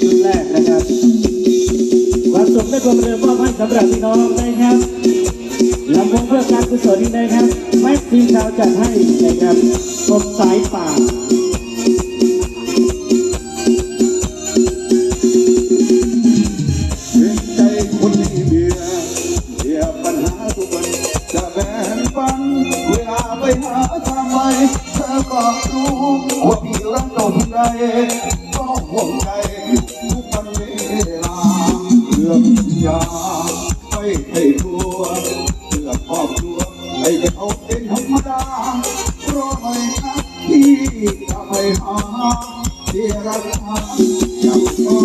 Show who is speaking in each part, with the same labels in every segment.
Speaker 1: ชุดแรกนะครับความสุขและความเริงมอบให้สำหรับพี่น้องนะครับลำวงเพื่อการกุศลนะครับแม็กซีชาวจัดให้นะครับกรมสายป่า
Speaker 2: เห็นใจคนมีเบียร์เบียร์ปัญหาทุกวันจะแบ่งปันเวลาไปหาทำไมเธอก็รู้ว่าพี่รักเราเพียงใดก็ห่วง ยาไม่ให้ทัวเพื่อครอบครัวให้เขาเป็นธรรมดาราะไม่นักที่จะไปหาที่รักษาอย่างน้อ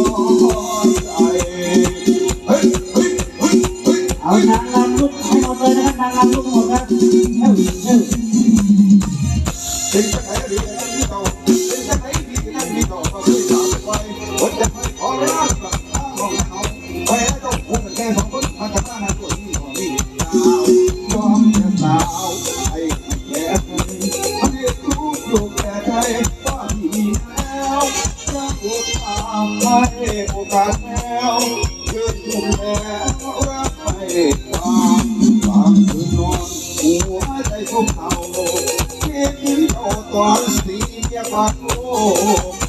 Speaker 2: ใจเฮ้ยเฮ้ยเฮ้ยเฮ้ย
Speaker 1: เอานางรำลุกให้หมดเลยนะครับนางรำลุกหมดครับเอ้าเอ้า
Speaker 2: เป็นจะไหนดีนั่นนี่เราเป็นจะไหนดีนั่นนี่เราก็เคือสาวไปคนจะไม่ข ก่ใจว่าที่มีแล้วจะโอกามให้โอกาสแล้วเกิดขึ้นแล้วรักไม่ฟังฟังคืนนอนหัวใจทุกเท่าเพียงที่โอตอนสีเกียบาโลก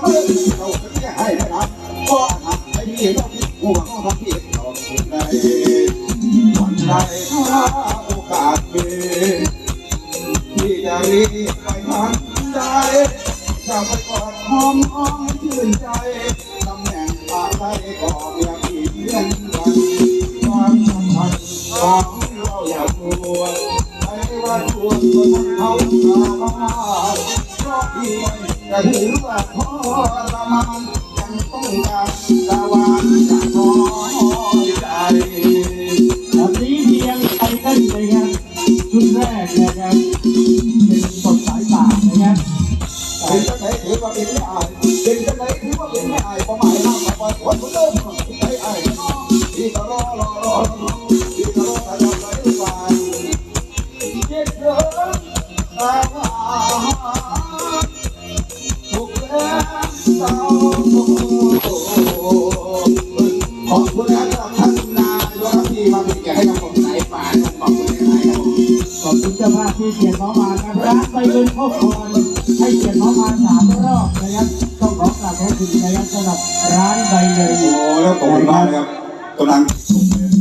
Speaker 2: แล้วเราเผลอเราจะไม่ให้นะครับเพราะอาจไม่มีเราที่หัวเราทำผิดเราได้วันใดถ้าโอกาสมีที่จะรีบไปทันได้จะไปกอดหอมอ้อมชื่นใจตำแหน่งอะไรก็ยังอีกเพื่อนกันความสัมพันธ์ของเราอย่ากลัวไม่ว่าตัวคนเขาตาบ้าเพราะพี่ไม่ จะถือว่าพ่อละมันยังต้องการตะวันจากน้อใจ
Speaker 1: แบบนี้เพียงไปกันเลยครับชุดแรกนะครับเป็นสดสายป่านะครับ
Speaker 2: เป็นจะไหนถือว่าเป็นไม่อายเป็นจะไหนถือว่าเป็นไม่อายความหมายมากกว่าคนคนเดิม ขอบคุณนะครับท่านนายกที่มาเป็นแขกให้กับผมสายป่านขอบคุณนะครับ
Speaker 1: ขอบคุณเจ้าภาพที่เขียนน้องมาครับร้านไปเงินครอบครัวให้เขียนน้องมาสามรอบนะครับต้องขอกราบขอบคุณนะครับสำหรับร้านใบเลย
Speaker 2: โอ้แล้วขอบคุณมากนะครับกำลังส่งเงิน